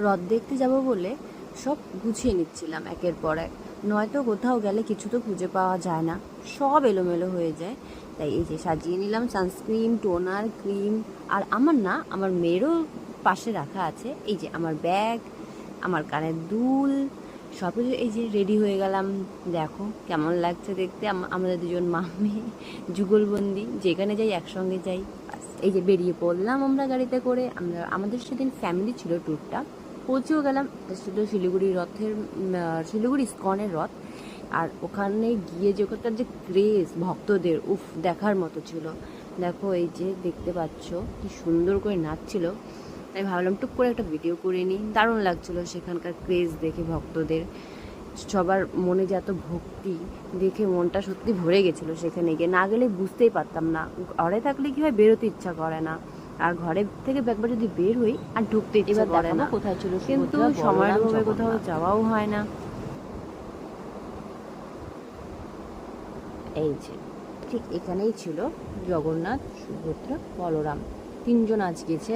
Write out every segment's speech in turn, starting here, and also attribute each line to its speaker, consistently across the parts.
Speaker 1: হ্রদ দেখতে যাব বলে সব গুছিয়ে নিচ্ছিলাম একের পর এক। নয়তো কোথাও গেলে কিছু তো খুঁজে পাওয়া যায় না। সব এলোমেলো হয়ে যায়। তাই এই যে সাজিয়ে নিলাম সানস্ক্রিন টোনার ক্রিম আর আমার না, আমার মেয়েরও পাশে রাখা আছে। এই যে আমার ব্যাগ আমার কানের দুল সব কিছু এই যে রেডি হয়ে গেলাম। দেখো কেমন লাগছে দেখতে। আম- আমাদের দুজন মামি, যুগলবন্দি, যেখানে যাই একসঙ্গে যাই। এই যে বেরিয়ে পড়লাম আমরা গাড়িতে করে। আমরা আমাদের সেদিন ফ্যামিলি ছিল ট্যুরটা পৌঁছেও গেলাম। ছিল শিলিগুড়ি রথের শিলিগুড়ি ইস্কনের রথ। আর ওখানে গিয়ে যে ওখানকার যে ক্রেজ ভক্তদের, উফ, দেখার মতো ছিল। দেখো, এই যে দেখতে পাচ্ছ, কি সুন্দর করে নাচছিল। আমি ভাবলাম টুক করে একটা ভিডিও করে নিই। দারুণ লাগছিল সেখানকার ক্রেজ দেখে ভক্তদের। সবার মনে যে এত ভক্তি দেখে মনটা সত্যি ভরে গেছিল সেখানে গিয়ে। না গেলে বুঝতেই পারতাম না। ঘরে থাকলে কি হয়, বেরোতে ইচ্ছা করে না। আর ঘরে থেকে একবার যদি বের হই আর ঢুকতে ইচ্ছা করে না।
Speaker 2: কোথায় ছিল
Speaker 1: কিন্তু সময়ের অভাবে কোথাও যাওয়াও হয় না। এই যে ঠিক এখানেই ছিল জগন্নাথ সুভদ্রা বলরাম। তিনজন আজ গেছে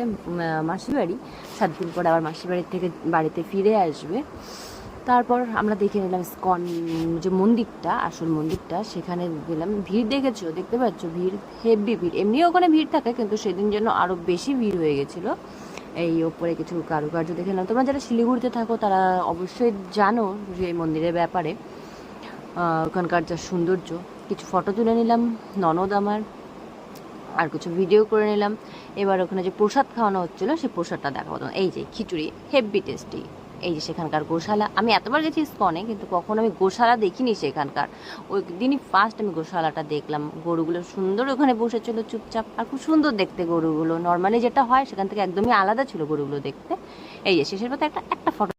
Speaker 1: মাসির বাড়ি। সাত দিন পর আবার মাসির বাড়ির থেকে বাড়িতে ফিরে আসবে। তারপর আমরা দেখে নিলাম স্কন, যে মন্দিরটা, আসল মন্দিরটা, সেখানে গেলাম। ভিড় দেখেছ? দেখতে পাচ্ছ? ভিড় হেভি ভিড়। এমনি ওখানে ভিড় থাকে, কিন্তু সেদিন যেন আরও বেশি ভিড় হয়ে গেছিল। এই ওপরে কিছু কারুকার্য দেখে নিলাম তোমরা যারা শিলিগুড়িতে থাকো, তারা অবশ্যই জানো যে এই মন্দিরের ব্যাপারে ওখানকার যা সৌন্দর্য। কিছু ফটো তুলে নিলাম, ননদ আমার। আর কিছু ভিডিও করে নিলাম। এবার ওখানে যে প্রসাদ খাওয়ানো হচ্ছিল, সেই প্রসাদটা দেখাবো। এই যে, খিচুড়ি হেভি টেস্টি এই যে সেখানকার গোশালা, আমি এতবার গেছি স্কনে কিন্তু কখনো আমি গোশালা দেখিনি সেখানকার। ওই দিনই ফার্স্ট আমি গোশালাটা দেখলাম। গরুগুলো সুন্দর ওখানে বসেছিল চুপচাপ, আর খুব সুন্দর দেখতে গরুগুলো। নর্মালি যেটা হয়, সেখান থেকে একদমই আলাদা ছিল গরুগুলো দেখতে। এই যে শেষের পথে একটা একটা ফটো